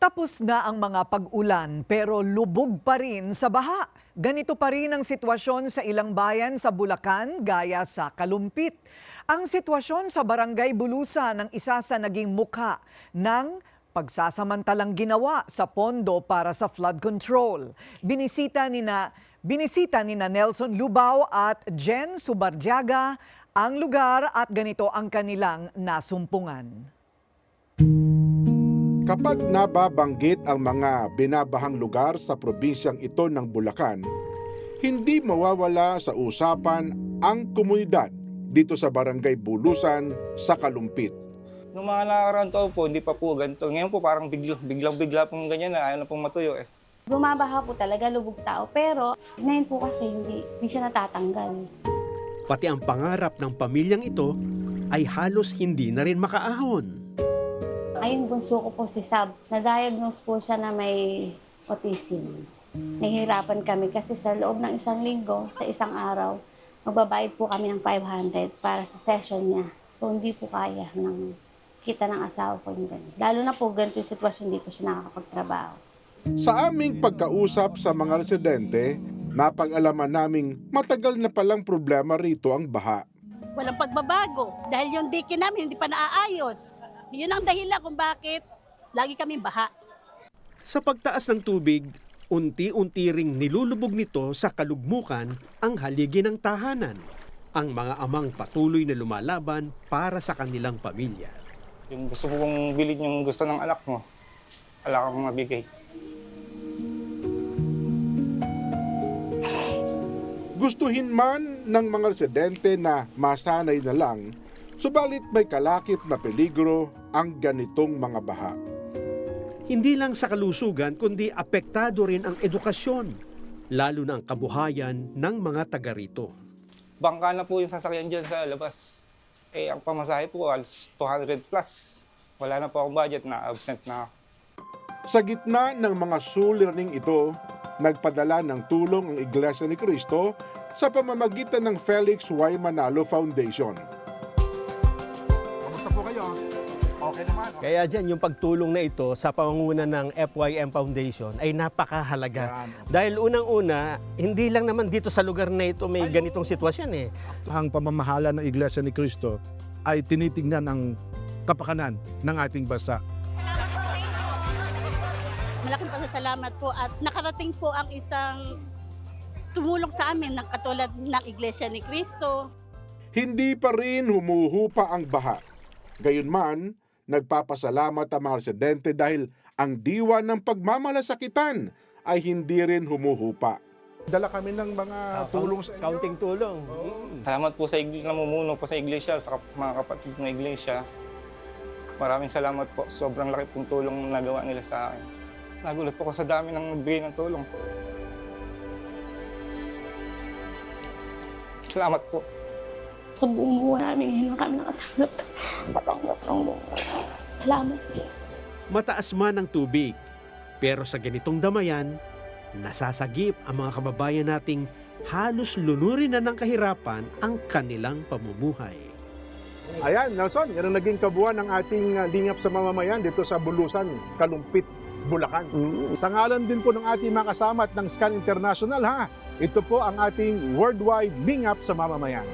Tapos na ang mga pag-ulan pero lubog pa rin sa baha. Ganito pa rin ang sitwasyon sa ilang bayan sa Bulacan gaya sa Kalumpit. Ang sitwasyon sa Barangay Bulusan ang isa sa naging mukha ng pagsasamantalang ginawa sa pondo para sa flood control. Binisita ni na binisita ni na Nelson Lubao at Jen Subarjaga ang lugar at ganito ang kanilang nasumpungan. Kapag nababanggit ang mga binabahang lugar sa probinsyang ito ng Bulacan, hindi mawawala sa usapan ang komunidad dito sa Barangay Bulusan sa Kalumpit. Nung mga nakaraang taon po, hindi pa po ganito. Ngayon po parang biglang, biglang bigla pong ganyan na ayaw na pong matuyo eh. Bumabaha po talaga, lubog tao. Pero ngayon po kasi hindi, hindi siya natatanggal. Pati ang pangarap ng pamilyang ito ay halos hindi na rin makaahon. Ayun, bunso ko po si Sab. Na-diagnose po siya na may autism. Nahihirapan kami kasi sa loob ng isang linggo, sa isang araw, magbabayad po kami ng 500 para sa session niya. So, hindi po kaya ng kita ng asawa ko yung ganun. Lalo na po ganito yung sitwasyon, hindi po siya nakakapagtrabaho. Sa aming pagkausap sa mga residente, napag-alaman naming matagal na palang problema rito ang baha. walang pagbabago dahil yung dike namin hindi pa naaayos. Yun ang dahilan kung bakit lagi kami baha. Sa pagtaas ng tubig, unti-unti ring nilulubog nito sa kalugmukan ang haligi ng tahanan. Ang mga amang patuloy na lumalaban para sa kanilang pamilya. Yung gusto ko kong bilhin yung gusto ng anak mo, wala kang mabigay. Gustuhin man ng mga residente na masanay na lang, subalit may kalakip na peligro ang ganitong mga baha. Hindi lang sa kalusugan kundi apektado rin ang edukasyon, lalo na ang kabuhayan ng mga taga rito. Bangka na po yung sasakyan dyan sa labas. Eh, ang pamasahe po, alas 200 plus. Wala na po akong budget na absent na ako. Sa gitna ng mga suliraning ito, nagpadala ng tulong ang Iglesia ni Cristo sa pamamagitan ng Felix Y. Manalo Foundation. Kamusta po kayo? Okay naman. Kaya dyan, yung pagtulong na ito sa pangunguna ng FYM Foundation ay napakahalaga. Dahil unang-una, hindi lang naman dito sa lugar na ito may ganitong sitwasyon eh. ang pamamahala ng Iglesia ni Cristo ay tinitingnan ang kapakanan ng ating bansa. Malaking pasasalamat po at nakarating po ang isang tumulong sa amin ng katulad ng Iglesia ni Cristo. Hindi pa rin humuhupa ang baha. Gayunman, nagpapasalamat ang mga residente dahil ang diwa ng pagmamalasakitan ay hindi rin humuhupa. Dala kami ng mga tulong sa inyo. Counting tulong. Mm. Salamat po sa iglesia, namumuno po sa iglesia, sa kap- mga kapatid ng iglesia. Maraming salamat po. Sobrang laki pong tulong na nagawa nila sa akin. Nagulat po ko sa dami ng nagbigay ng tulong. Salamat po. Sa buong buhay namin, ngayon lang kami nakatanggap. Nakatanggap ng buong Salamat. Mataas man ang tubig, pero sa ganitong damayan, nasasagip ang mga kababayan nating halos lunurin na ng kahirapan ang kanilang pamumuhay. Ayan, Nelson, yan ang naging kabuuan ng ating uh, lingap sa mamamayan dito sa Bulusan, Kalumpit, Bulacan. Sa ngalan din po ng ating mga kasama at ng Scan International ha, ito po ang ating worldwide lingap sa mamamayan.